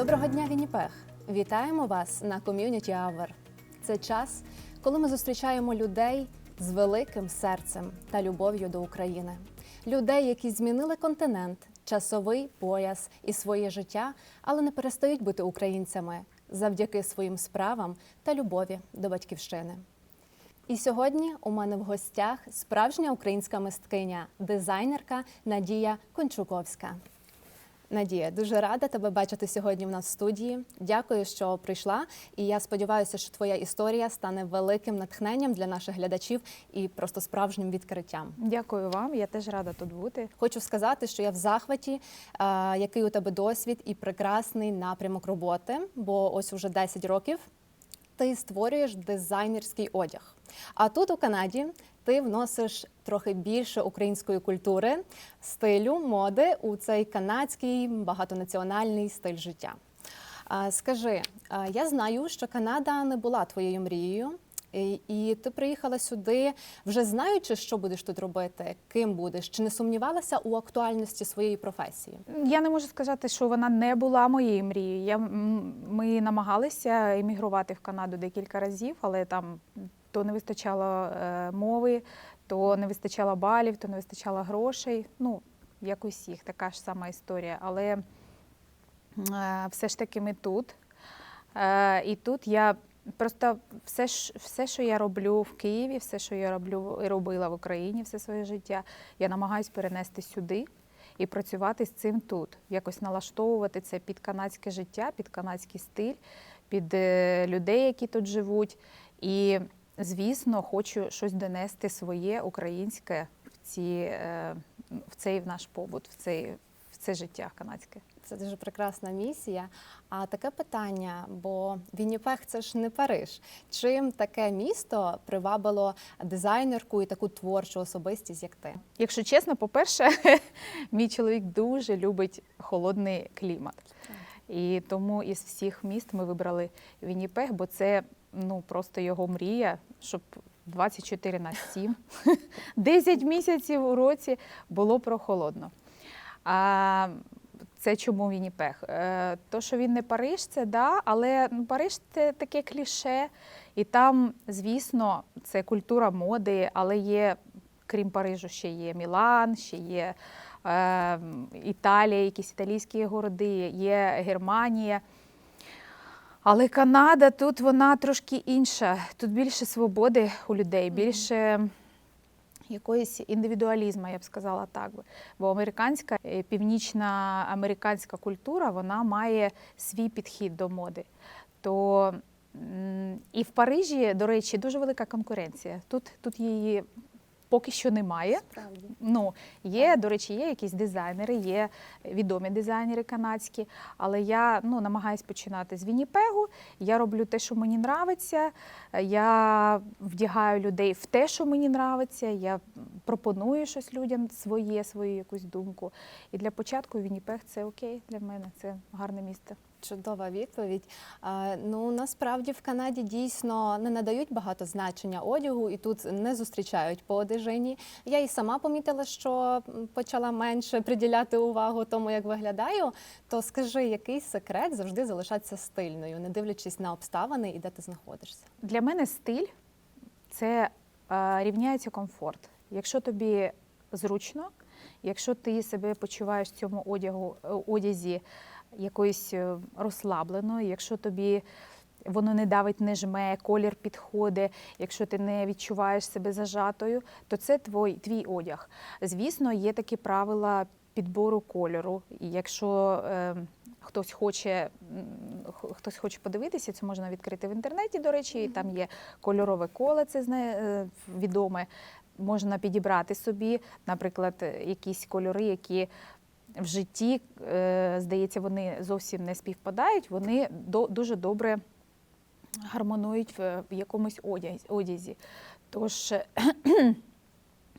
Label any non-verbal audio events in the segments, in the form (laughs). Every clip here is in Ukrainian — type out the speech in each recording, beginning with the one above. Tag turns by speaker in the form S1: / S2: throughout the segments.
S1: Доброго дня, Вінніпех! Вітаємо вас на Community Hour. Це час, коли ми зустрічаємо людей з великим серцем та любов'ю до України. Людей, які змінили континент, часовий пояс і своє життя, але не перестають бути українцями завдяки своїм справам та любові до батьківщини. І сьогодні у мене в гостях справжня українська мисткиня, дизайнерка Надія Кончуковська. Надія, дуже рада тебе бачити сьогодні в нас в студії. Дякую, що прийшла. І я сподіваюся, що твоя історія стане великим натхненням для наших глядачів і просто справжнім відкриттям.
S2: Дякую вам, я теж рада тут бути.
S1: Хочу сказати, що я в захваті, який у тебе досвід і прекрасний напрямок роботи, бо ось уже 10 років ти створюєш дизайнерський одяг. А тут у Канаді ти вносиш трохи більше української культури, стилю, моди у цей канадський багатонаціональний стиль життя. Скажи, я знаю, що Канада не була твоєю мрією, і, ти приїхала сюди, вже знаючи, що будеш тут робити, ким будеш, чи не сумнівалася у актуальності своєї професії?
S2: Я не можу сказати, що вона не була моєю мрією. Я, ми намагалися емігрувати в Канаду декілька разів, але там то не вистачало е, мови, то не вистачало балів, то не вистачало грошей. Ну, як усіх, така ж сама історія. Але е, все ж таки ми тут. Е, і тут я просто все, все, що я роблю в Києві, все, що я роблю і робила в Україні все своє життя, я намагаюся перенести сюди і працювати з цим тут. Якось налаштовувати це під канадське життя, під канадський стиль, під людей, які тут живуть. І, звісно, хочу щось донести своє українське в, ці, е, в цей наш побут, в, цей, в це життя канадське.
S1: Це дуже прекрасна місія. А таке питання, бо Вінніпех це ж не Париж. Чим таке місто привабило дизайнерку і таку творчу особистість, як ти?
S2: Якщо чесно, по-перше, (laughs) мій чоловік дуже любить холодний клімат. І тому із всіх міст ми вибрали Вінніпех, бо це ну, просто його мрія, щоб 24 на 7, 10 (laughs) місяців у році було прохолодно. А це чому Вінніпех? Е, То, що він не Париж, це да, але ну, Париж це таке кліше. І там, звісно, це культура моди, але є, крім Парижу, ще є Мілан, ще є е, Італія, якісь італійські городи, є Германія. Але Канада тут вона трошки інша. Тут більше свободи у людей, більше якоїсь індивідуалізму, я б сказала так. би. Бо американська, е, північна американська культура вона має свій підхід до моди. То і в Парижі, до речі, дуже велика конкуренція. Тут, тут її поки що немає.
S1: Справді.
S2: Ну, є, до речі, є якісь дизайнери, є відомі дизайнери канадські, але я ну, намагаюся починати з Вінніпегу. Я роблю те, що мені подобається. Я вдягаю людей в те, що мені подобається. Я пропоную щось людям своє, свою якусь думку. І для початку Вінніпег це окей для мене, це гарне місце.
S1: Чудова відповідь. Ну насправді в Канаді дійсно не надають багато значення одягу і тут не зустрічають по одежині. Я і сама помітила, що почала менше приділяти увагу тому, як виглядаю. То скажи, який секрет завжди залишатися стильною, не дивлячись на обставини і де ти знаходишся?
S2: Для мене стиль це рівняється комфорт. Якщо тобі зручно, якщо ти себе почуваєш в цьому одягу, е, одязі якоюсь е, розслабленою, якщо тобі воно не давить, не жме, колір підходить, якщо ти не відчуваєш себе зажатою, то це твій, твій одяг. Звісно, є такі правила підбору кольору. І якщо е, хтось хоче, хтось хоче подивитися, це можна відкрити в інтернеті, до речі, і там є кольорове коле, це зна- е, відоме. Можна підібрати собі, наприклад, е, якісь кольори, які в житті, е, здається, вони зовсім не співпадають, вони дуже добре гармонують в, якомусь одязі. Тож, е,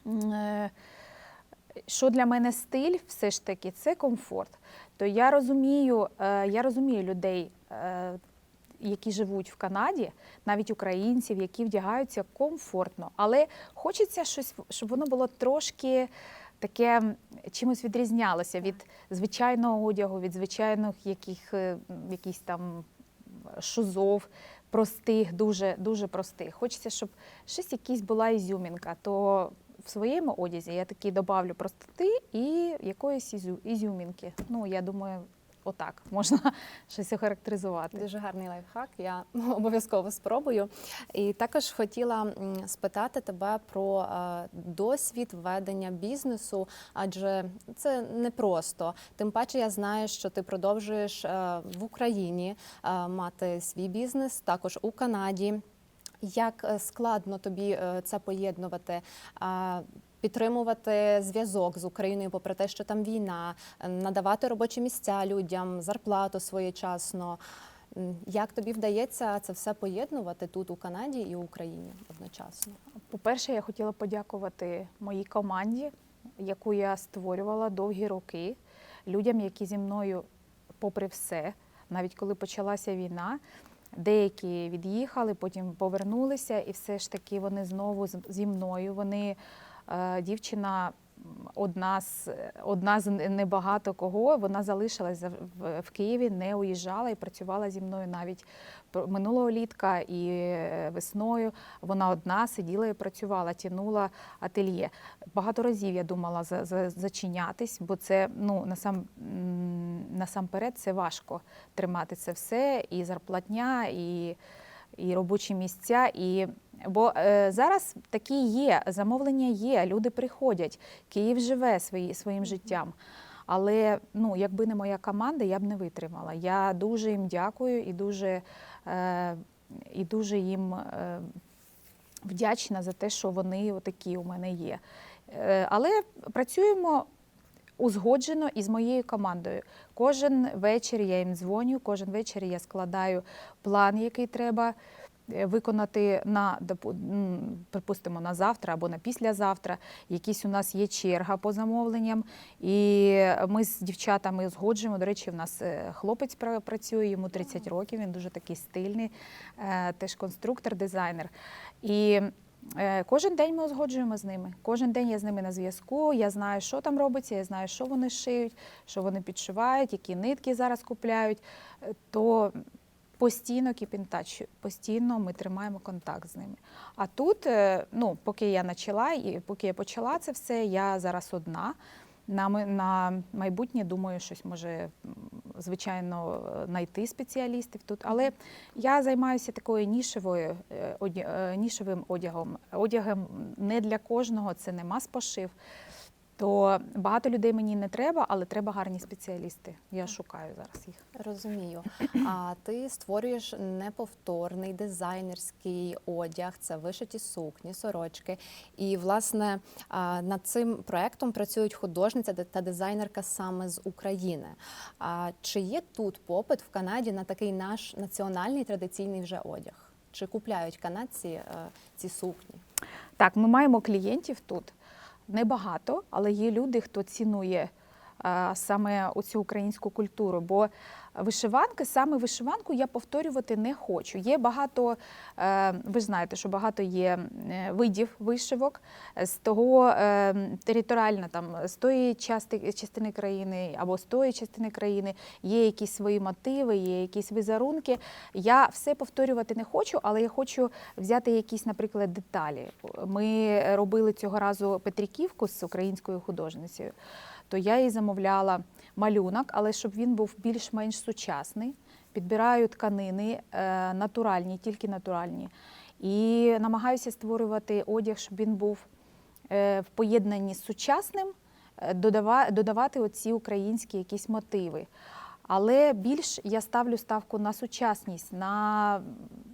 S2: (clears throat) що для мене стиль, все ж таки, це комфорт. То я розумію, е, я розумію людей, які живуть в Канаді, навіть українців, які вдягаються комфортно, але хочеться щось, щоб воно було трошки таке чимось відрізнялося від звичайного одягу, від звичайних яких, е, якісь там шузов, простих, дуже, дуже простих. Хочеться, щоб щось якісь була ізюмінка. То в своєму одязі я таки добавлю простоти і якоїсь ізю, ізюмінки. Ну, я думаю, отак можна (laughs) щось охарактеризувати.
S1: Дуже гарний лайфхак. Я (laughs) обов'язково спробую. І також хотіла спитати тебе про е, досвід ведення бізнесу, адже це непросто. Тим паче, я знаю, що ти продовжуєш е, в Україні е, мати свій бізнес, також у Канаді. Як складно тобі це поєднувати? Підтримувати зв'язок з Україною, попри те, що там війна, надавати робочі місця людям, зарплату своєчасно. Як тобі вдається це все поєднувати тут у Канаді і у Україні одночасно?
S2: По-перше, я хотіла подякувати моїй команді, яку я створювала довгі роки, людям, які зі мною, попри все, навіть коли почалася війна, деякі від'їхали, потім повернулися, і все ж таки вони знову зі мною. Вони дівчина. Одна з одна з небагато кого вона залишилася в, Києві, не уїжджала і працювала зі мною навіть минулого літка і е, весною. Вона одна сиділа і працювала, тянула ательє. Багато разів я думала за, за, зачинятись, бо це ну насам насамперед це важко тримати це все, і зарплатня, і, і робочі місця. І бо е, зараз такі є, замовлення є, люди приходять. Київ живе свої, своїм життям. Але ну, якби не моя команда, я б не витримала. Я дуже їм дякую і дуже, е, і дуже їм е, вдячна за те, що вони такі у мене є. Е, але працюємо узгоджено із моєю командою. Кожен вечір я їм дзвоню, кожен вечір я складаю план, який треба виконати на припустимо на завтра або на післязавтра. Якісь у нас є черга по замовленням, і ми з дівчатами узгоджуємо. До речі, в нас е, хлопець працює, йому 30 років. Він дуже такий стильний, е, теж конструктор, дизайнер. І Е, Кожен день ми узгоджуємо з ними. Кожен день я з ними на зв'язку. Я знаю, що там робиться, я знаю, що вони шиють, що вони підшивають, які нитки зараз купляють. Е, То постійно touch, постійно ми тримаємо контакт з ними. А тут, е, ну, поки я почала, і поки я почала це все, я зараз одна. На, на майбутнє думаю, щось може, звичайно, знайти спеціалістів тут. Але я займаюся такою нішевою е, е, нішевим одягом. Одягом не для кожного, це не мас-пошив. То багато людей мені не треба, але треба гарні спеціалісти. Я шукаю зараз їх.
S1: Розумію. А ти створюєш неповторний дизайнерський одяг, це вишиті сукні, сорочки. І, власне, над цим проектом працюють художниця та дизайнерка саме з України. А чи є тут попит в Канаді на такий наш національний традиційний вже одяг? Чи купляють канадці е, ці сукні?
S2: Так, ми маємо клієнтів тут небагато, але є люди, хто цінує саме оцю українську культуру. Бо вишиванки, саме вишиванку я повторювати не хочу. Є багато, е, ви знаєте, що багато є е, видів вишивок з того е, територіально, там з тої частини країни або з тої частини країни є якісь свої мотиви, є якісь візерунки. Я все повторювати не хочу, але я хочу взяти якісь, наприклад, деталі. Ми робили цього разу Петриківку з українською художницею, то я їй замовляла малюнок, але щоб він був більш-менш сучасний. Підбираю тканини е, натуральні, тільки натуральні. І намагаюся створювати одяг, щоб він був е, в поєднанні з сучасним, е, додава- додавати оці українські якісь мотиви. Але більш я ставлю ставку на сучасність, на,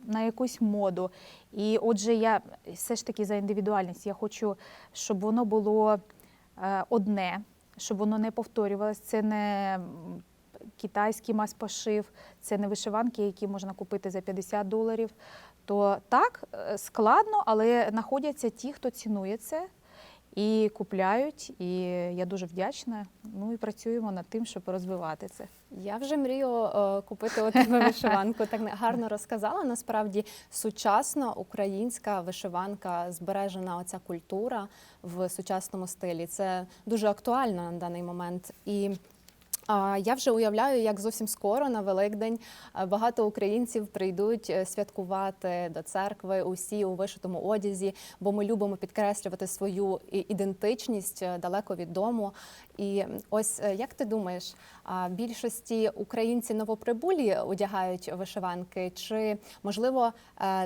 S2: на якусь моду. І отже, я все ж таки за індивідуальність. Я хочу, щоб воно було одне, щоб воно не повторювалось. Це не китайський мас-пошив, це не вишиванки, які можна купити за 50 доларів. То так, е, складно, але знаходяться ті, хто цінує це. І купляють. І я дуже вдячна. Ну і працюємо над тим, щоб розвивати це.
S1: Я вже мрію о, купити у тебе (laughs) вишиванку. Так гарно розказала. Насправді сучасна українська вишиванка, збережена оця культура в сучасному стилі. Це дуже актуально на даний момент. І я вже уявляю, як зовсім скоро на Великдень е, багато українців прийдуть е, святкувати до церкви усі у вишитому одязі, бо ми любимо підкреслювати свою ідентичність е, далеко від дому. І ось як ти думаєш, більшості українці новоприбулі одягають вишиванки, чи можливо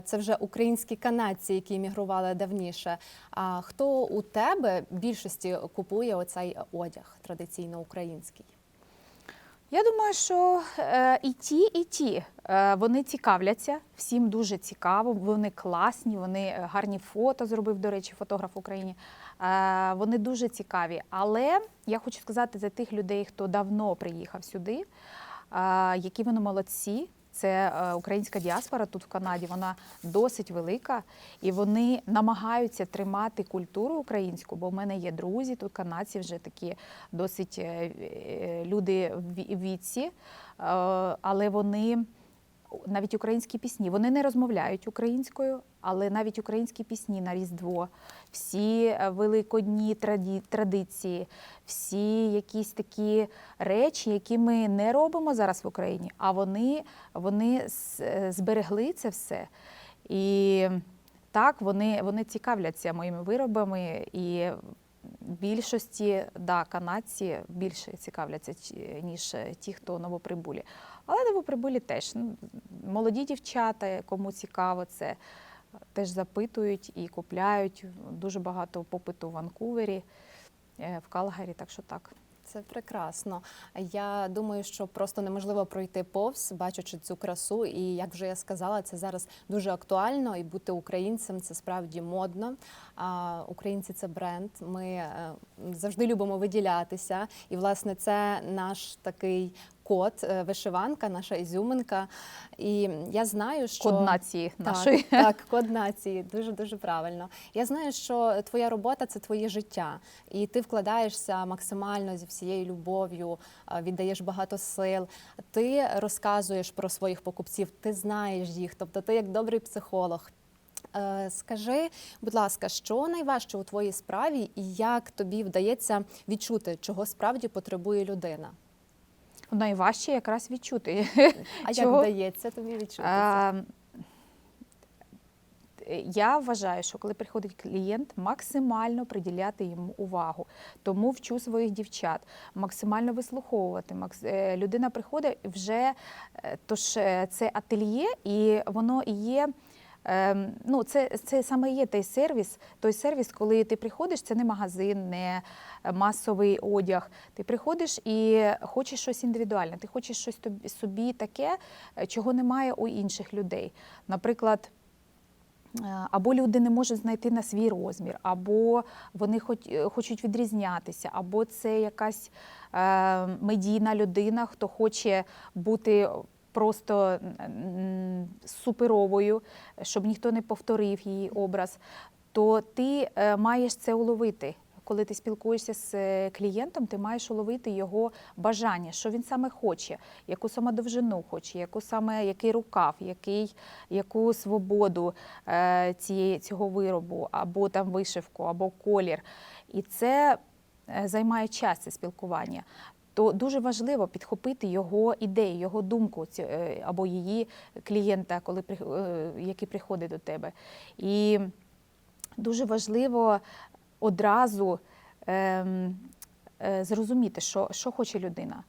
S1: це вже українські канадці, які мігрували давніше? А хто у тебе більшості купує оцей одяг традиційно український?
S2: Я думаю, що е, і ті, і ті е, вони цікавляться, всім дуже цікаво, вони класні, вони е, гарні фото зробив, до речі, фотограф в Україні. Вони дуже цікаві. Але я хочу сказати за тих людей, хто давно приїхав сюди, які вони молодці. Це е, українська діаспора тут в Канаді, вона досить велика, і вони намагаються тримати культуру українську, бо в мене є друзі, тут канадці вже такі досить е, е, люди в віці, але вони навіть українські пісні, вони не розмовляють українською, але навіть українські пісні на Різдво, всі е, великодні традиції, всі якісь такі речі, які ми не робимо зараз в Україні, а вони, вони е, зберегли це все. І так, вони, вони цікавляться моїми виробами і. Більшості да, канадці більше цікавляться, ніж е, ті, хто новоприбулі. Але новоприбулі теж ну, молоді дівчата, кому цікаво це, теж запитують і купляють. Дуже багато попиту в Ванкувері, е, в Калгарі, так що так.
S1: Це прекрасно. Я думаю, що просто неможливо пройти повз, бачачи цю красу. І як вже я сказала, це зараз дуже актуально. І бути українцем це справді модно. А українці це бренд. Ми е, завжди любимо виділятися. І власне це наш такий код, е, вишиванка, наша ізюминка. І я знаю, що
S2: Код нації нашої.
S1: Так, так, код нації, дуже дуже правильно. Я знаю, що твоя робота це твоє життя, і ти вкладаєшся максимально зі всією любов'ю, віддаєш багато сил. Ти розказуєш про своїх покупців, ти знаєш їх, тобто ти як добрий психолог. Е, Скажи, будь ласка, що найважче у твоїй справі, і як тобі вдається відчути, чого справді потребує людина?
S2: Найважче якраз відчути.
S1: А як вдається тобі відчути? це?
S2: А, Я вважаю, що коли приходить клієнт, максимально приділяти йому увагу. Тому вчу своїх дівчат, максимально вислуховувати. Е, Людина приходить вже, е, тож е, це ательє, і воно є. Ем, Ну, це, це саме є той сервіс, той сервіс, коли ти приходиш, це не магазин, не масовий одяг. Ти приходиш і хочеш щось індивідуальне, ти хочеш щось собі таке, е, чого немає у інших людей. Наприклад, Е, Або люди не можуть знайти на свій розмір, або вони хоч- е, хочуть відрізнятися, або це якась е, медійна людина, хто хоче бути просто суперовою, щоб ніхто не повторив її образ, то ти е, маєш це уловити. Коли ти спілкуєшся з е, клієнтом, ти маєш уловити його бажання, що він саме хоче, яку саме довжину хоче, яку саме який рукав, який, яку свободу е, цієї, цього виробу, або там вишивку, або колір. І це е, займає час це спілкування. То дуже важливо підхопити його ідею, його думку е, або її клієнта, коли е, який приходить до тебе. І дуже важливо одразу ем, е, зрозуміти, що, що хоче людина.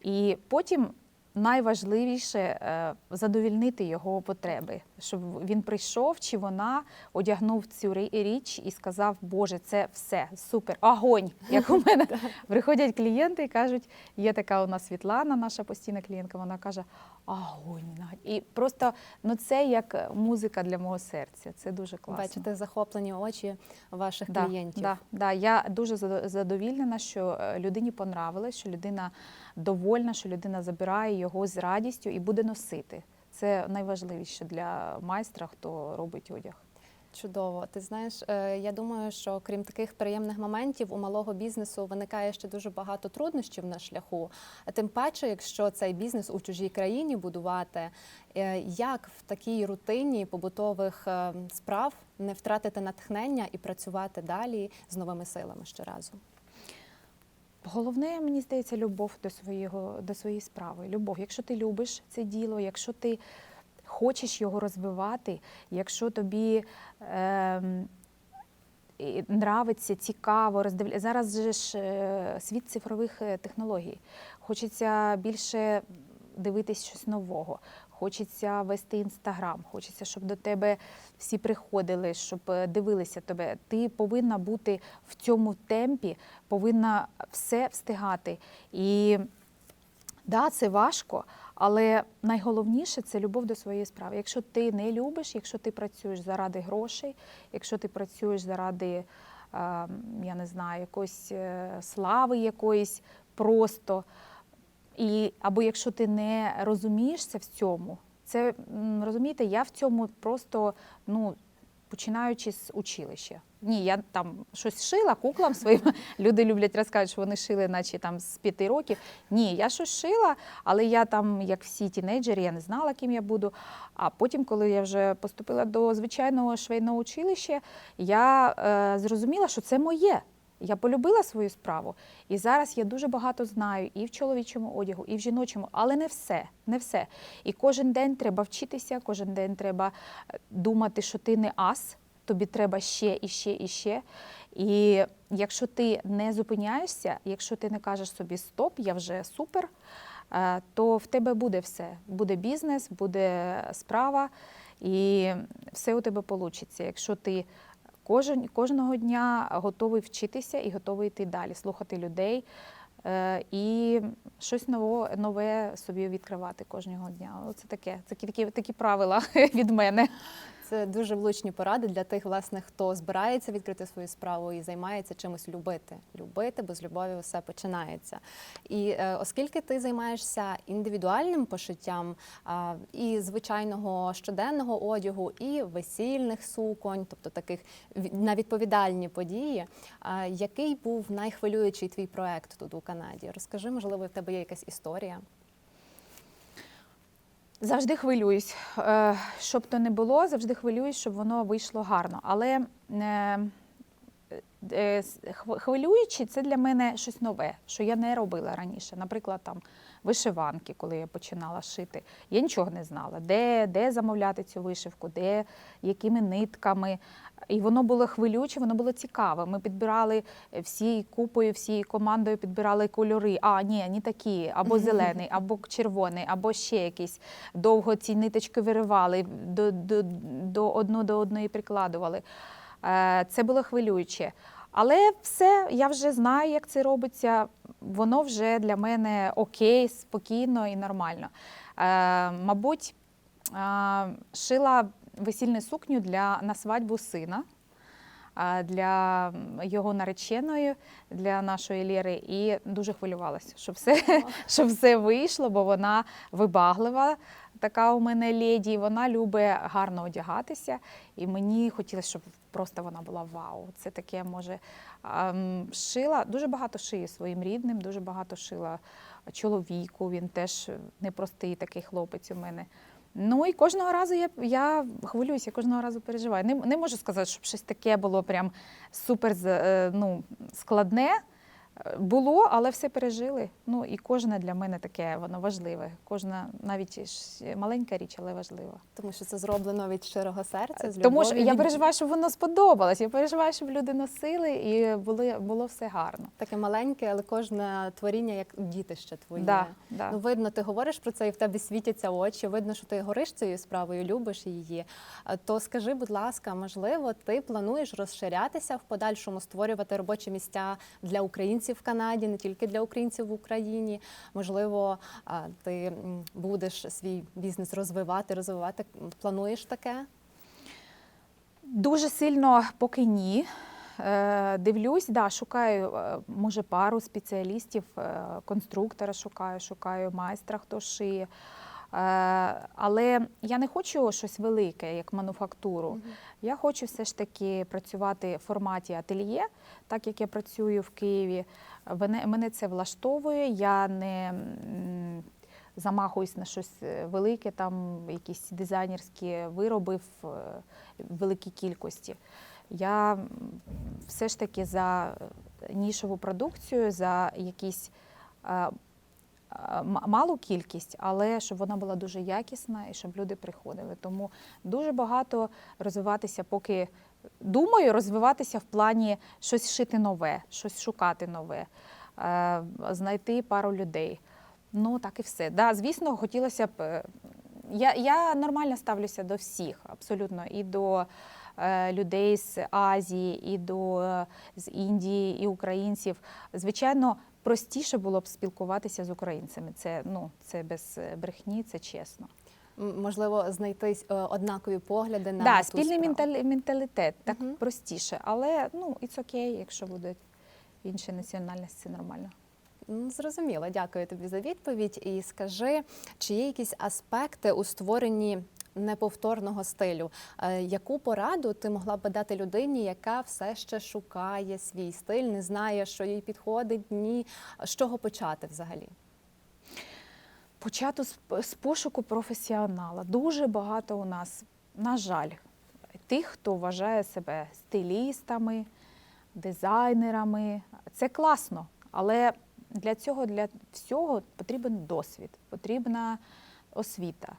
S2: І потім найважливіше е, задовільнити його потреби, щоб він прийшов чи вона одягнув цю рі- річ і сказав, Боже, це все супер, огонь. (laughs) Як у мене приходять клієнти і кажуть, є така у нас Світлана, наша постійна клієнтка, вона каже, огонь. І просто ну, це як музика для мого серця. Це дуже класно.
S1: Бачите захоплені очі ваших
S2: Да,
S1: клієнтів.
S2: Да, да. Я дуже задо- задовільнена, що е, людині понравилось, що людина довольна, що людина забирає його з радістю і буде носити. Це найважливіше для майстра, хто робить одяг.
S1: Чудово. Ти знаєш, е, я думаю, що крім таких приємних моментів у малого бізнесу виникає ще дуже багато труднощів на шляху. Тим паче, якщо цей бізнес у чужій країні будувати, е, як в такій рутині побутових е, справ не втратити натхнення і працювати далі з новими силами щоразу?
S2: Головне, мені здається, любов до свого до своєї справи. Любов. Якщо ти любиш це діло, якщо ти хочеш його розвивати, якщо тобі і нравиться, цікаво, роздивля... Зараз же ж е, світ цифрових е, технологій. Хочеться більше дивитись щось нового. Хочеться вести інстаграм, хочеться, щоб до тебе всі приходили, щоб е, дивилися тебе. Ти повинна бути в цьому темпі, повинна все встигати. І да, це важко, але найголовніше це любов до своєї справи. Якщо ти не любиш, якщо ти працюєш заради грошей, якщо ти працюєш заради, е, я не знаю, якоїсь е, слави якоїсь просто. І, або якщо ти не розумієшся в цьому, це розумієте, я в цьому просто ну, починаючи з училища. Ні, я там щось шила куклам своїм. (laughs) Люди люблять розказувати, що вони шили, наче там з п'яти років. Ні, я щось шила, але я там, як всі тінейджери, я не знала, ким я буду. А потім, коли я вже поступила до звичайного швейного училища, я е, зрозуміла, що це моє. Я полюбила свою справу, і зараз я дуже багато знаю і в чоловічому одягу, і в жіночому, але не все, не все. І кожен день треба вчитися, кожен день треба е, думати, що ти не ас, тобі треба ще і ще і ще. І якщо ти не зупиняєшся, якщо ти не кажеш собі стоп, я вже супер, е, то в тебе буде все. Буде бізнес, буде справа, і все у тебе вийде. Якщо ти кожен, кожного дня готовий вчитися і готовий йти далі, слухати людей е, і щось нове, нове собі відкривати кожного дня. Оце таке, такі, такі, такі правила (laughs) від мене.
S1: Це дуже влучні поради для тих, власне, хто збирається відкрити свою справу і займається чимось любити. Любити, бо з любові все починається. І е, оскільки ти займаєшся індивідуальним пошиттям і звичайного щоденного одягу, і весільних суконь, тобто таких на відповідальні події, який був найхвилюючий твій проект тут у Канаді? Розкажи, можливо, в тебе є якась історія.
S2: Завжди хвилююсь. Е, Щоб то не було, завжди хвилююсь, щоб воно вийшло гарно. Але е, е, с- хв- хвилюючи, це для мене щось нове, що я не робила раніше. Наприклад, там вишиванки, коли я починала шити. Я нічого не знала, де, де замовляти цю вишивку, де, якими нитками. І воно було хвилюче, воно було цікаве. Ми підбирали всією купою, всією командою підбирали кольори. А, ні, не такі, або (laughs) зелений, або червоний, або ще якийсь. Довго ці ниточки виривали, до, до, до одну до одної прикладували. Е, Це було хвилююче. Але все, я вже знаю, як це робиться. Воно вже для мене окей, спокійно і нормально. Е, Мабуть, е, шила весільну сукню для на свадьбу сина. Для його нареченої, для нашої Лєри, і дуже хвилювалася, щоб все, (laughs) щоб все вийшло, бо вона вибаглива, така у мене леді, вона любить гарно одягатися. І мені хотілося, щоб просто вона була вау. Це таке може ем, шила. Дуже багато шиє своїм рідним, дуже багато шила чоловіку. Він теж непростий такий хлопець у мене. Ну і кожного разу я, я хвилююся, кожного разу переживаю. Не, не можу сказати, щоб щось таке було прям супер е, ну, складне. Було, але все пережили. Ну і кожне для мене таке воно важливе. Кожна навіть маленька річ, але важлива.
S1: Тому що це зроблено від щирого серця, з
S2: Тому що я переживаю, щоб воно сподобалось. Я переживаю, щоб люди носили і були, було все гарно.
S1: Таке маленьке, але кожне творіння як дітище твоє.
S2: Да, да.
S1: Ну, видно, ти говориш про це, і в тебе світяться очі. Видно, що ти гориш цією справою, любиш її. То скажи, будь ласка, можливо, ти плануєш розширятися в подальшому, створювати робочі місця для українців в Канаді, не тільки для українців в Україні. Можливо, ти будеш свій бізнес розвивати, розвивати. Плануєш таке?
S2: Дуже сильно поки ні. Е, Дивлюсь, да, шукаю, е, може, пару спеціалістів, е, конструктора шукаю, шукаю майстра, хто шиє. Але я не хочу щось велике, як мануфактуру. Я хочу все ж таки працювати в форматі ательє, так як я працюю в Києві. Мене, це влаштовує. Я не замахуюсь на щось е, велике, там якісь дизайнерські вироби в е, великій кількості. Я все ж таки за нішову продукцію, за якісь е, е, малу кількість, але щоб вона була дуже якісна і щоб люди приходили. Тому дуже багато розвиватися, поки думаю, розвиватися в плані щось шити нове, щось шукати нове, е, знайти пару людей. Ну, так і все. Да, звісно, хотілося б. е, Я, я нормально ставлюся до всіх, абсолютно, і до е, людей з Азії, і до е, з Індії, і українців. Звичайно, простіше було б спілкуватися з українцями. Це ну це без е, брехні, це чесно.
S1: Можливо, знайти е, однакові погляди на
S2: да,
S1: ту
S2: спільний
S1: справу.
S2: менталітет так
S1: Мгм.
S2: простіше, але ну it's окей, якщо будуть інші національності, це нормально.
S1: Ну, Зрозуміло, дякую тобі за відповідь. І скажи, чи є якісь аспекти у створенні неповторного стилю? Е, Яку пораду ти могла б дати людині, яка все ще шукає свій стиль, не знає, що їй підходить, ні, з чого почати взагалі?
S2: Почати з, з пошуку професіонала. Дуже багато у нас, на жаль, тих, хто вважає себе стилістами, дизайнерами. Це класно, але для цього, для всього потрібен досвід, потрібна освіта.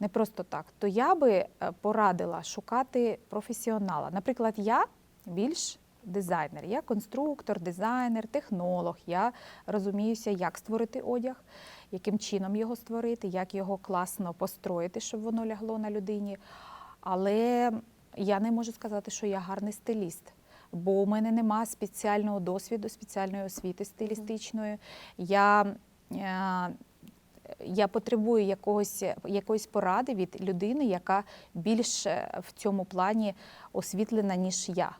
S2: Не просто так. То я би е, порадила шукати професіонала. Наприклад, я більш дизайнер, я конструктор, дизайнер, технолог. Я розуміюся, як створити одяг, яким чином його створити, як його класно построїти, щоб воно лягло на людині. Але я не можу сказати, що я гарний стиліст. Бо у мене нема спеціального досвіду, спеціальної освіти стилістичної. Я, е, я потребую якогось, якоїсь поради від людини, яка більш е, в цьому плані освітлена, ніж я.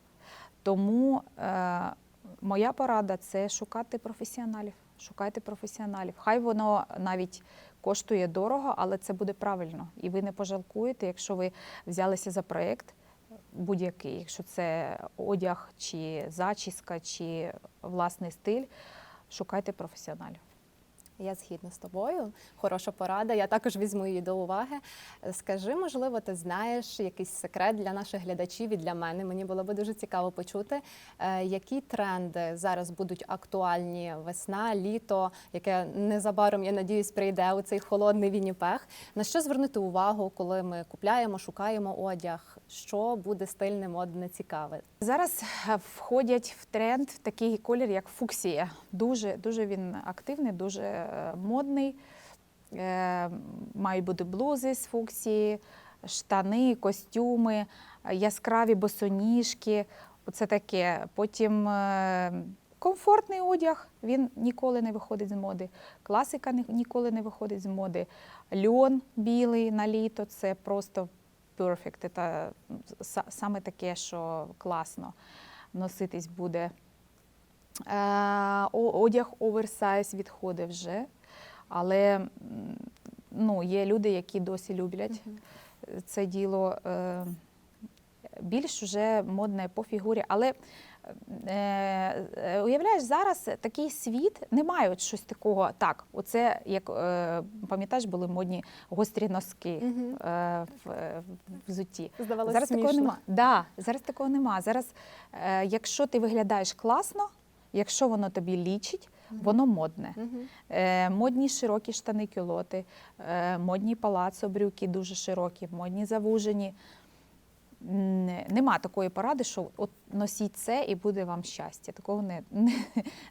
S2: Тому е, моя порада це шукати професіоналів. Шукайте професіоналів. Хай воно навіть коштує дорого, але це буде правильно. І ви не пожалкуєте, якщо ви взялися за проєкт будь-який, якщо це одяг, чи зачіска, чи власний стиль, шукайте професіоналів.
S1: Я згідна з тобою. Хороша порада. Я також візьму її до уваги. Скажи, можливо, ти знаєш якийсь секрет для наших глядачів і для мене. Мені було би дуже цікаво почути, е, які тренди зараз будуть актуальні весна, літо, яке незабаром, я надіюсь, прийде у цей холодний Вінніпех. На що звернути увагу, коли ми купляємо, шукаємо одяг? Що буде стильне, модне, цікаве?
S2: Зараз е, входять в тренд такий колір, як фуксія. Дуже, дуже він активний, дуже модний. Е, Мають бути блузи з фуксії, штани, костюми, е, яскраві босоніжки. Оце таке. Потім е, комфортний одяг, він ніколи не виходить з моди. Класика ніколи не виходить з моди. Льон білий на літо це просто perfect. Це саме таке, що класно носитись буде. Е, Одяг оверсайз відходить вже, але ну, є люди, які досі люблять це діло. Е, Більш вже модне по фігурі, але е, е, уявляєш, зараз такий світ немає от щось такого. Так, оце як е, пам'ятаєш, були модні гострі носки е, в, в взутті.
S1: Здавалося,
S2: Зараз
S1: смішно.
S2: такого нема. Да, зараз такого нема. Зараз, е, якщо ти виглядаєш класно, якщо воно тобі лічить, воно модне.
S1: Мгм.
S2: Е, модні широкі штани кюлоти, е, модні палацо брюки дуже широкі, модні завужені. Нема такої поради, що от носіть це і буде вам щастя. Такого не, не,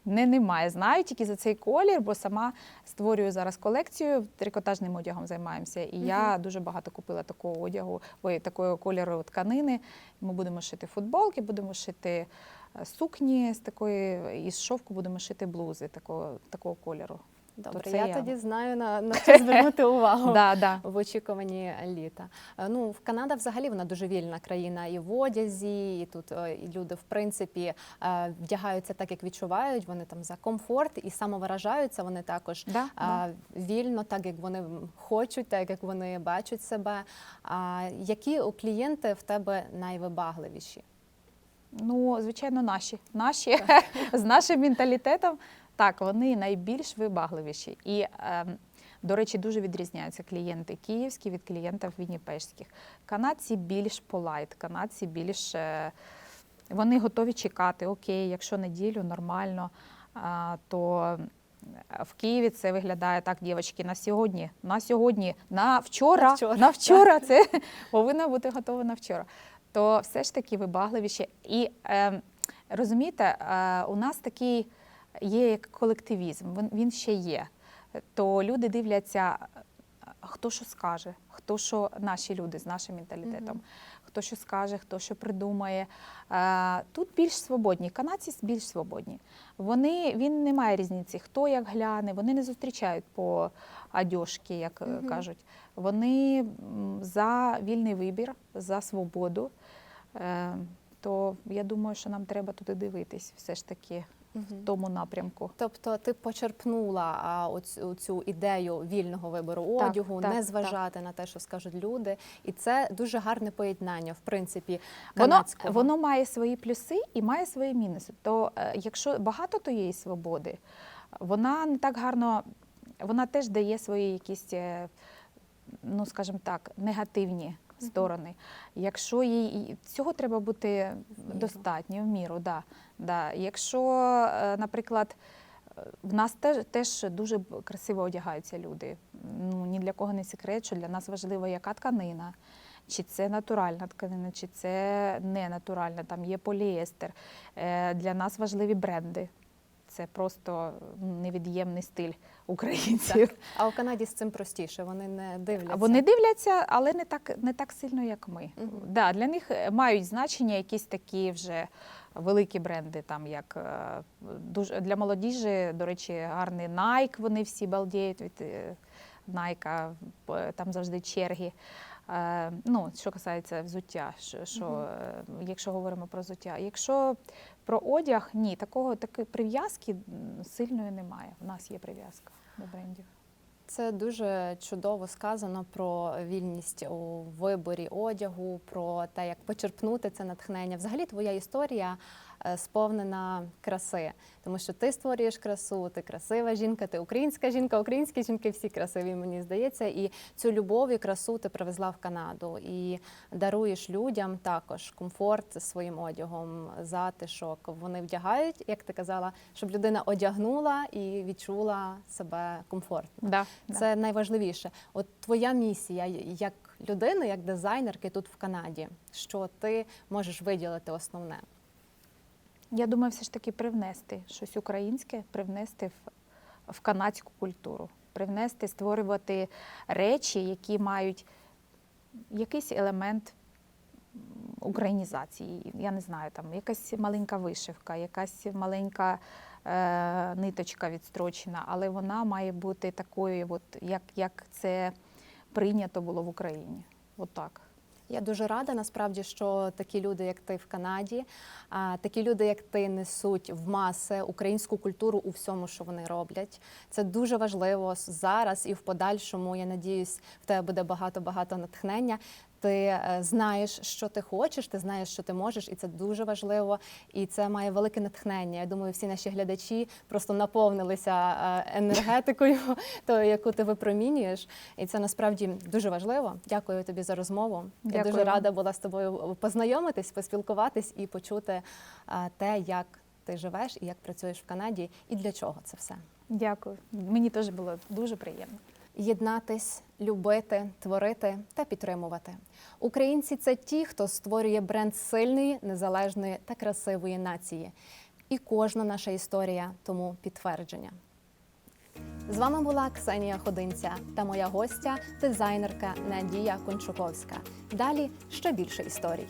S2: не немає. Знаю тільки за цей колір, бо сама створюю зараз колекцію, трикотажним одягом займаємося. І я дуже багато купила такого одягу, ой, такого кольору тканини. Ми будемо шити футболки, будемо шити сукні з такої, із шовку будемо шити блузи такого, такого кольору.
S1: Добре,
S2: то це
S1: я,
S2: я.
S1: тоді знаю на, на що (laughs) звернути увагу.
S2: Да, да.
S1: В очікуванні літа. Е, Ну, в Канада взагалі вона дуже вільна країна і в одязі, і тут е, і люди, в принципі, е, вдягаються так, як відчувають. Вони там за комфорт і самовиражаються. Вони також
S2: Да, да.
S1: е, вільно, так як вони хочуть, так як вони бачать себе. А які у клієнти в тебе найвибагливіші?
S2: Ну, звичайно, наші. Наші (laughs) з нашим менталітетом. Так, вони найбільш вибагливіші. І, ем, до речі, дуже відрізняються клієнти київські від клієнтів вінніпешських. Канадці більш полайт, канадці більш е, вони готові чекати. Окей, якщо неділю нормально, а, то е, в Києві це виглядає так, дівчатки, на сьогодні, на сьогодні, на вчора,
S1: На вчора,
S2: на вчора це (laughs) повинно бути готово на вчора. То все ж таки вибагливіше. І е, розумієте, е, у нас такий є як колективізм, він, він ще є. То люди дивляться, е, хто що скаже, хто що наші люди з нашим менталітетом, хто що скаже, хто що придумає. Е, Тут більш свободні, канадці більш свободні. Вони, він не має різниці, хто як гляне, вони не зустрічають по одежки, як е, кажуть. Вони за вільний вибір, за свободу. Е, То я думаю, що нам треба туди дивитись все ж таки в тому напрямку.
S1: Тобто ти почерпнула а, оцю, цю ідею вільного вибору
S2: Так,
S1: одягу,
S2: так,
S1: не зважати на те, що скажуть люди, і це дуже гарне поєднання, в принципі,
S2: Воно,
S1: канадського.
S2: воно має свої плюси і має свої мінуси. То е, якщо багато тієї свободи, вона не так гарно, вона теж дає свої якісь, е, ну скажімо так, негативні сторони. Якщо їй цього треба бути достатньо в міру, да, да. Якщо, е, наприклад, е, в нас теж, теж дуже красиво одягаються люди. Ну ні для кого не секрет, що для нас важливо, яка тканина. Чи це натуральна тканина, чи це не натуральна, там є поліестер. Е, Для нас важливі бренди. Це просто невід'ємний стиль українців.
S1: Так. А у Канаді з цим простіше. Вони не дивляться.
S2: Вони дивляться, але не так, не так сильно, як ми.
S1: Угу.
S2: Да, для них е, мають значення якісь такі вже великі бренди, там як е, дуже для молодіжі, до речі, гарний Nike, вони всі балдіють від п- там завжди черги. Е, Ну, що касається взуття, що, що е, якщо говоримо про взуття. Якщо про одяг, ні, такого такої прив'язки сильної немає. У нас є прив'язка до брендів.
S1: Це дуже чудово сказано про вільність у виборі одягу, про те, як почерпнути це натхнення. Взагалі, твоя історія сповнена краси, тому що ти створюєш красу, ти красива жінка, ти українська жінка, українські жінки всі красиві, мені здається. І цю любов і красу ти привезла в Канаду і даруєш людям також комфорт своїм одягом, затишок. Вони вдягають, як ти казала, щоб людина одягнула і відчула себе комфортно.
S2: Да, да.
S1: Це найважливіше. От твоя місія як людини, як дизайнерки тут в Канаді, що ти можеш виділити основне?
S2: Я думаю, все ж таки привнести щось українське, привнести в, в канадську культуру, привнести, створювати речі, які мають якийсь елемент українізації. Я не знаю, там якась маленька вишивка, якась маленька е, ниточка відстрочена, але вона має бути такою, от, як, як це прийнято було в Україні. Отак.
S1: Я дуже рада насправді, що такі люди, як ти в Канаді, такі люди, як ти, несуть в маси українську культуру у всьому, що вони роблять. Це дуже важливо зараз і в подальшому. Я надіюсь, в тебе буде багато багато натхнення. Ти е, знаєш, що ти хочеш, ти знаєш, що ти можеш, і це дуже важливо. І це має велике натхнення. Я думаю, всі наші глядачі просто наповнилися е, енергетикою, (laughs) тою, яку ти випромінюєш. І це насправді дуже важливо. Дякую тобі за розмову. Я дуже рада була з тобою познайомитись, поспілкуватись і почути е, те, як ти живеш і як працюєш в Канаді, і для чого це все.
S2: Дякую. Мені теж було дуже приємно.
S1: Єднатись, любити, творити та підтримувати. Українці це ті, хто створює бренд сильної, незалежної та красивої нації. І кожна наша історія тому підтвердження. З вами була Ксенія Ходинця та моя гостя, дизайнерка Надія Кончуковська. Далі ще більше історій.